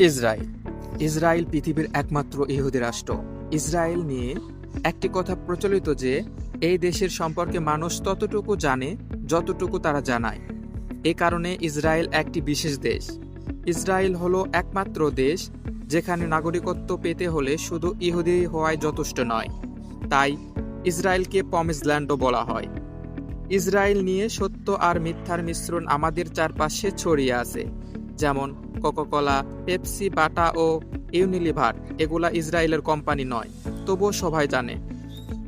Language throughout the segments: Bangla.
ইসরায়েল। ইসরায়েল পৃথিবীর একমাত্র ইহুদি রাষ্ট্র। ইসরায়েল নিয়ে একটি কথা প্রচলিত যে, এই দেশের সম্পর্কে মানুষ ততটুকু জানে যতটুকু তারা জানায়। এ কারণে ইসরায়েল একটি বিশেষ দেশ। ইসরায়েল হলো একমাত্র দেশ যেখানে নাগরিকত্ব পেতে হলে শুধু ইহুদি হওয়ায় যথেষ্ট নয়। তাই ইসরায়েলকে পমিসল্যান্ডও বলা হয়। ইসরায়েল নিয়ে সত্য আর মিথ্যার মিশ্রণ আমাদের চারপাশে ছড়িয়ে আছে। যেমন কোকাকোলা, পেপসি, বাটা ও ইউনিলিভার, এগুলা ইসরায়েলের কোম্পানি নয়, তবুও সবাই জানে।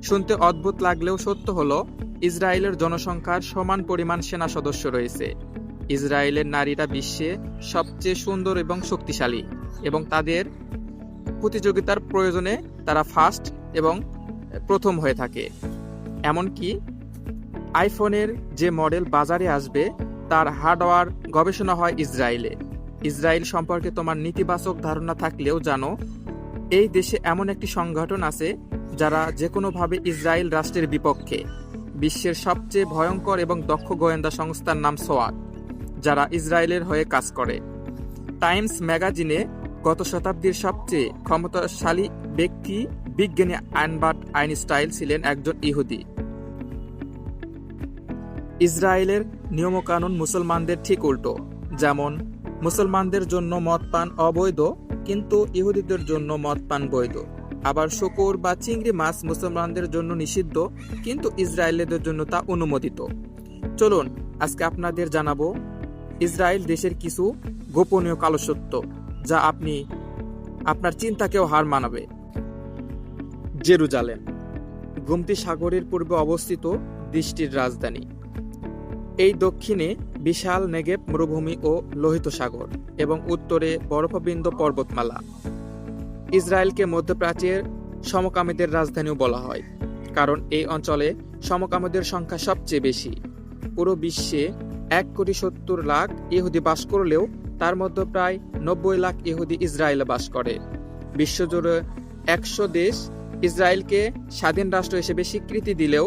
শুনতে অদ্ভুত লাগলেও সত্য হলো, ইসরায়েলের জনসংখ্যার সমান পরিমাণ সেনা সদস্য রয়েছে। ইসরায়েলের নারীরা বিশ্বে সবচেয়ে সুন্দর এবং শক্তিশালী এবং তাদের প্রতিযোগিতার প্রয়োজনে তারা ফার্স্ট এবং প্রথম হয়ে থাকে। এমনকি আইফোনের যে মডেল বাজারে আসবে, তার হার্ডওয়্যার গবেষণা হয় ইসরায়েলে। ইসরায়েল সম্পর্কে তোমার নেতিবাচক ধারণা থাকলেও জানো, এই দেশে এমন একটি সংগঠন আছে যারা যে কোনোভাবে ইসরায়েল রাষ্ট্রের বিপক্ষে বিশ্বের সবচেয়ে ভয়ঙ্কর এবং দক্ষ গোয়েন্দা সংস্থার নাম সোয়াট যারা ইসরায়েলের হয়ে কাজ করে। টাইমস ম্যাগাজিনে গত শতাব্দীর সবচেয়ে ক্ষমতাশালী ব্যক্তি, বিজ্ঞানী আইনবার্ট আইনস্টাইল ছিলেন একজন ইহুদি। ইসরায়েলের নিয়মকানুন মুসলমানদের ঠিক উল্টো, যেমন মুসলমানদের জন্য মদ পান অবৈধ, কিন্তু ইহুদিদের জন্য মদ পান বৈধ। আবার শুকুর বা চিংড়ি মাছ মুসলমানদের জন্য নিষিদ্ধ, কিন্তু ইসরায়েলিদের জন্য তা অনুমোদিত। চলুন, আজকে আপনাদের জানাব, ইসরায়েল দেশের কিছু গোপনীয় কালো সত্য যা আপনি, আপনার চিন্তাকেও হার মানাবে। জেরুজালেম, গুমতি সাগরের পূর্বে অবস্থিত দেশটির রাজধানী। এই দক্ষিণে বিশাল নেগেব মরুভূমি ও লোহিত সাগর এবং উত্তরে বরফবৃন্দ পর্বতমালা। ইসরায়েলকে মধ্যপ্রাচ্যের সমকামীদের রাজধানীও বলা হয়, কারণ এই অঞ্চলে সমকামীদের সংখ্যা সবচেয়ে বেশি। পুরো বিশ্বে এক কোটি সত্তর লাখ ইহুদি বাস করলেও তার মধ্যে প্রায় নব্বই লাখ ইহুদি ইসরায়েলে বাস করে। বিশ্বজুড়ে একশো দেশ ইসরায়েলকে স্বাধীন রাষ্ট্র হিসেবে স্বীকৃতি দিলেও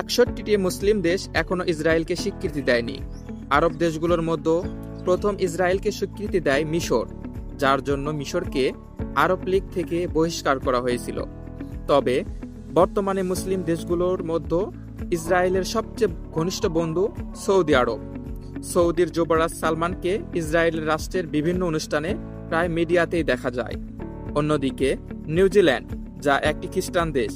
একষট্টিটি মুসলিম দেশ এখনও ইসরায়েলকে স্বীকৃতি দেয়নি। আরব দেশগুলোর মধ্যে প্রথম ইসরায়েলকে স্বীকৃতি দেয় মিশর, যার জন্য মিশরকে আরব লীগ থেকে বহিষ্কার করা হয়েছিল। তবে বর্তমানে মুসলিম দেশগুলোর মধ্যে ইসরায়েলের সবচেয়ে ঘনিষ্ঠ বন্ধু সৌদি আরব। সৌদির যুবরাজ সালমানকে ইসরায়েলের রাষ্ট্রের বিভিন্ন অনুষ্ঠানে প্রায় মিডিয়াতেই দেখা যায়। অন্যদিকে নিউজিল্যান্ড, যা একটি খ্রিস্টান দেশ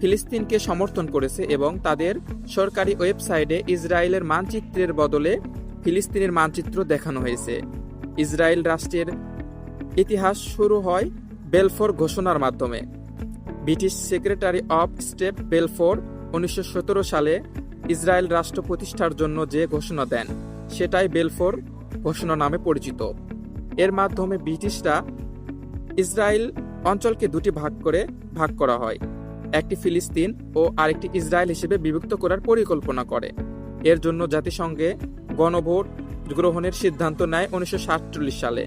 ফিলিস্তিনকে সমর্থন করেছে এবং তাদের সরকারি ওয়েবসাইটে ইসরায়েলের মানচিত্রের বদলে ফিলিস্তিনের মানচিত্র দেখানো হয়েছে। ইসরায়েল রাষ্ট্রের ইতিহাস শুরু হয় বেলফোর ঘোষণার মাধ্যমে। British secretary of state Balfour উনিশশো সতেরো সালে ইসরায়েল রাষ্ট্র প্রতিষ্ঠার জন্য যে ঘোষণা দেন, সেটাই বেলফোর ঘোষণা নামে পরিচিত। এর মাধ্যমে ব্রিটিশরা ইসরায়েল অঞ্চলকে দুটি ভাগ করে ভাগ করা হয়। একটি ফিলিস্তিন ও আরেকটি ইসরায়েল হিসেবে বিভক্ত করার পরিকল্পনা করে। এর জন্য জাতিসংঘে গণভোট গ্রহণের সিদ্ধান্ত নেয় উনিশশো সাতচল্লিশ সালে।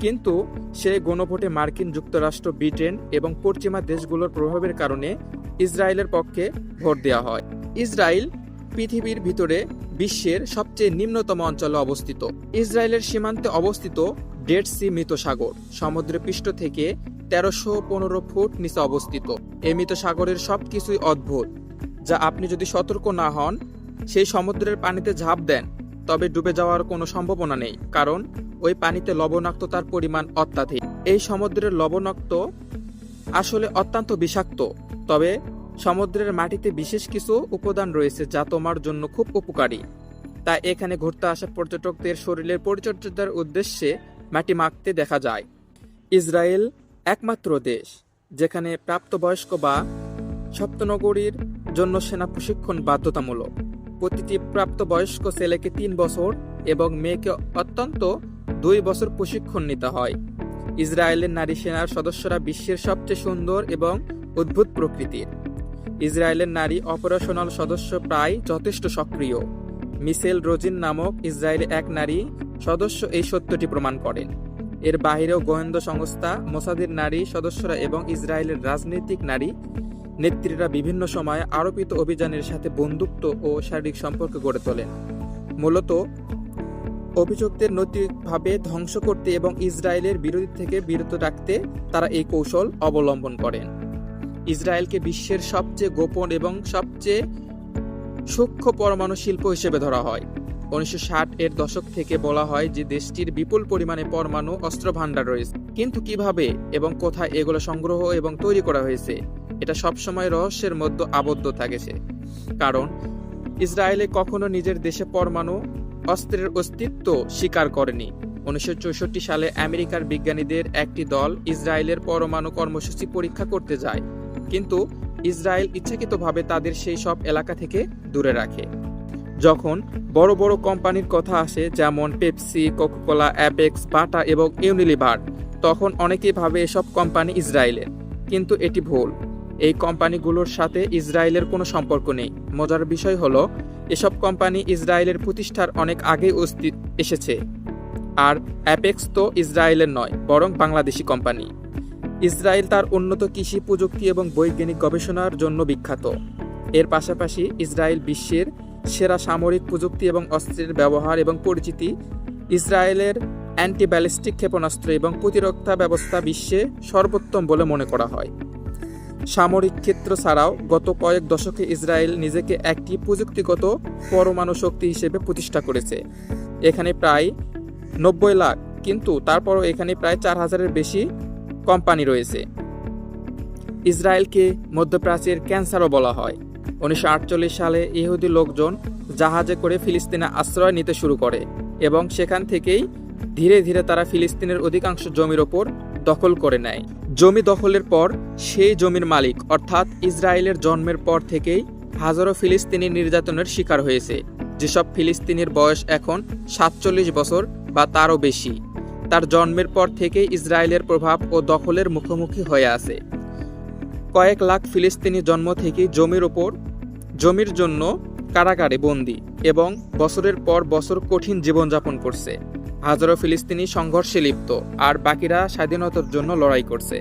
কিন্তু সেই গণভোটে মার্কিন যুক্তরাষ্ট্র, ব্রিটেন এবং পশ্চিমা দেশগুলোর প্রভাবের কারণে ইসরায়েলের পক্ষে ভোট দেওয়া হয়। ইসরায়েল পৃথিবীর ভিতরে বিশ্বের সবচেয়ে নিম্নতম অঞ্চলে অবস্থিত। ইসরায়েলের সীমান্তে অবস্থিত ডেড সি মৃত সাগর সমুদ্র পৃষ্ঠ থেকে তেরোশো পনেরো ফুট নিচে অবস্থিত। এই মৃত সাগরের সবকিছুই অদ্ভুত, যা আপনি যদি সতর্ক না হন, সেই সমুদ্রের পানিতে ঝাঁপ দেন, তবে ডুবে যাওয়ার কোনো সম্ভাবনা নেই, কারণ ওই পানিতে লবণাক্ততার পরিমাণ অত্যাধিক। এই সমুদ্রের লবণাক্ত আসলে অত্যন্ত বিষাক্ত, তবে সমুদ্রের মাটিতে বিশেষ কিছু উপাদান রয়েছে যা তোমার জন্য খুব উপকারী। তাই এখানে ঘুরতে আসা পর্যটকদের শরীরের পরিচর্যার উদ্দেশ্যে মাটি মাখতে দেখা যায়। ইসরায়েল একমাত্র দেশ, যেখানে প্রাপ্তবয়স্ক বা সপ্তনগরীর জন্য সেনা প্রশিক্ষণ বাধ্যতামূলক। প্রতিটি প্রাপ্তবয়স্ক ছেলেকে তিন বছর এবং মেয়েকে অত্যন্ত দুই বছর প্রশিক্ষণ নিতে হয়। ইসরায়েলের নারী সেনার সদস্যরা বিশ্বের সবচেয়ে সুন্দর এবং অদ্ভুত প্রকৃতির। ইসরায়েলের নারী অপারেশনাল সদস্য প্রায় যথেষ্ট সক্রিয়। মিসেল রোজিন নামক ইসরায়েলের এক নারী সদস্য এই সত্যটি প্রমাণ করেন। এর বাহিরেও গোয়েন্দা সংস্থা, মোসাদের নারী সদস্যরা এবং ইসরায়েলের রাজনৈতিক নারী নেত্রীরা বিভিন্ন সময়ে আরোপিত অভিযানের সাথে বন্ধুত্ব ও শারীরিক সম্পর্ক গড়ে তোলেন। মূলত অভিযোগদের নৈতিকভাবে ধ্বংস করতে এবং ইসরায়েলের বিরোধী থেকে বিরত রাখতে তারা এই কৌশল অবলম্বন করেন। ইসরায়েলকে বিশ্বের সবচেয়ে গোপন এবং সবচেয়ে সূক্ষ্ম পরমাণু শিল্প হিসেবে ধরা হয়। উনিশশো ষাট এর দশক থেকে বলা হয় যে দেশটির বিপুল পরিমাণে পরমাণু অস্ত্র ভাণ্ডার রয়েছে। কিন্তু কীভাবে এবং কোথায় এগুলো সংগ্রহ এবং তৈরি করা হয়েছে, এটা সবসময় রহস্যের মধ্যে আবদ্ধ থাকেছে। কারণ, ইসরায়েলে কখনো নিজের দেশে পরমাণু অস্ত্রের অস্তিত্ব স্বীকার করেনি। উনিশশো চৌষট্টি সালে আমেরিকার বিজ্ঞানীদের একটি দল ইসরায়েলের পরমাণু কর্মসূচি পরীক্ষা করতে যায়। কিন্তু ইসরায়েল ইচ্ছাকৃতভাবে তাদের সেই সব এলাকা থেকে দূরে রাখে। যখন বড় বড় কোম্পানির কথা আসে, যেমন পেপসি, কোকোকোলা, অ্যাপেক্স, বাটা এবং ইউনিলিভার, তখন অনেকেই ভাবে এসব কোম্পানি ইসরায়েলের। কিন্তু এটি ভুল। এই কোম্পানিগুলোর সাথে ইসরায়েলের কোনো সম্পর্ক নেই। মজার বিষয় হলো, এসব কোম্পানি ইসরায়েলের প্রতিষ্ঠার অনেক আগে অস্তি- এসেছে। আর অ্যাপেক্স তো ইসরায়েলের নয়, বরং বাংলাদেশি কোম্পানি। ইসরায়েল তার উন্নত কৃষি প্রযুক্তি এবং বৈজ্ঞানিক গবেষণার জন্য বিখ্যাত। এর পাশাপাশি ইসরায়েল বিশ্বের সেরা সামরিক প্রযুক্তি এবং অস্ত্রের ব্যবহার এবং পরিচিতি, ইসরায়েলের অ্যান্টি ব্যালিস্টিক ক্ষেপণাস্ত্র এবং প্রতিরক্ষা ব্যবস্থা বিশ্বে সর্বোত্তম বলে মনে করা হয়। সামরিক ক্ষেত্র ছাড়াও গত কয়েক দশকে ইসরায়েল নিজেকে একটি প্রযুক্তিগত পরমাণু শক্তি হিসেবে প্রতিষ্ঠা করেছে। এখানে প্রায় নব্বই লাখ, কিন্তু তারপরও এখানে প্রায় চার হাজারের বেশি কোম্পানি রয়েছে। ইসরায়েলকে মধ্যপ্রাচ্যের ক্যান্সারও বলা হয়। উনিশশো আটচল্লিশ সালে ইহুদি লোকজন জাহাজে করে ফিলিস্তিনে আশ্রয় নিতে শুরু করে এবং সেখান থেকেই ধীরে ধীরে তারা ফিলিস্তিনের অধিকাংশ জমির ওপর দখল করে নেয়। জমি দখলের পর সেই জমির মালিক, অর্থাৎ ইসরায়েলের জন্মের পর থেকেই হাজারো ফিলিস্তিনি নির্যাতনের শিকার হয়েছে, যেসব ফিলিস্তিনির বয়স এখন সাতচল্লিশ বছর বা তারও বেশি। তার জন্মের পর থেকেই ইসরায়েলের প্রভাব ও দখলের মুখোমুখি হয়ে আছে। কয়েক লাখ ফিলিস্তিনি জন্ম থেকেই জমির ওপর জমির জন্য কারাগারে বন্দী এবং বছরের পর বছর কঠিন জীবনযাপন করছে। হাজারো ফিলিস্তিনি সংঘর্ষে লিপ্ত, আর বাকিরা স্বাধীনতার জন্য লড়াই করছে।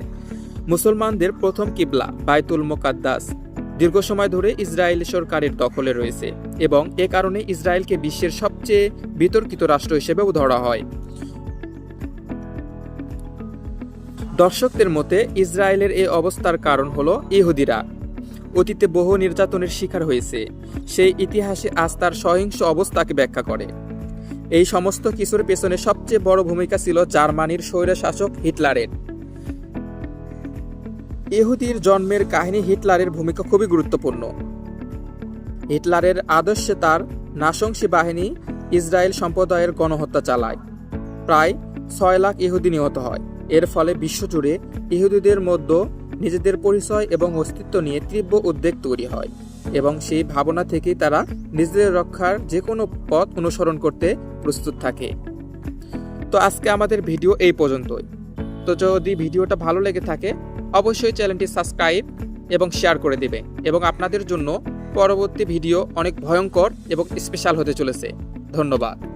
মুসলমানদের প্রথম কিবলা, বাইতুল মোকাদ্দাস, দীর্ঘ সময় ধরে ইসরায়েল সরকারের দখলে রয়েছে এবং এ কারণে ইসরায়েলকে বিশ্বের সবচেয়ে বিতর্কিত রাষ্ট্র হিসেবেও ধরা হয়। দর্শকদের মতে, ইসরায়েলের এই অবস্থার কারণ হলো ইহুদিরা। অতীতে বহু নির্যাতনের শিকার হয়েছে। সেই ইতিহাসে আজ তার সহিংস অবস্থাকে ব্যাখ্যা করে। এই সমস্ত কিছুর পেছনে সবচেয়ে বড় ভূমিকা ছিল জার্মানির স্বৈরশাসক হিটলারের। ইহুদির জন্মের কাহিনী হিটলারের ভূমিকা খুবই গুরুত্বপূর্ণ। হিটলারের আদর্শে তার নাশংসী বাহিনী ইসরায়েল সম্প্রদায়ের গণহত্যা চালায়। প্রায় ছয় লাখ ইহুদি নিহত হয়। এর ফলে বিশ্বজুড়ে ইহুদিদের মধ্যে নিজেদের পরিচয় এবং অস্তিত্ব নিয়ে তীব্র উদ্বেগ তৈরি হয় এবং সেই ভাবনা থেকেই তারা নিজেদের রক্ষার যে কোনো পথ অনুসরণ করতে প্রস্তুত থাকে। তো আজকে আমাদের ভিডিও এই পর্যন্তই। তো যদি ভিডিওটা ভালো লেগে থাকে, অবশ্যই চ্যানেলটি সাবস্ক্রাইব এবং শেয়ার করে দেবে এবং আপনাদের জন্য পরবর্তী ভিডিও অনেক ভয়ঙ্কর এবং স্পেশাল হতে চলেছে। ধন্যবাদ।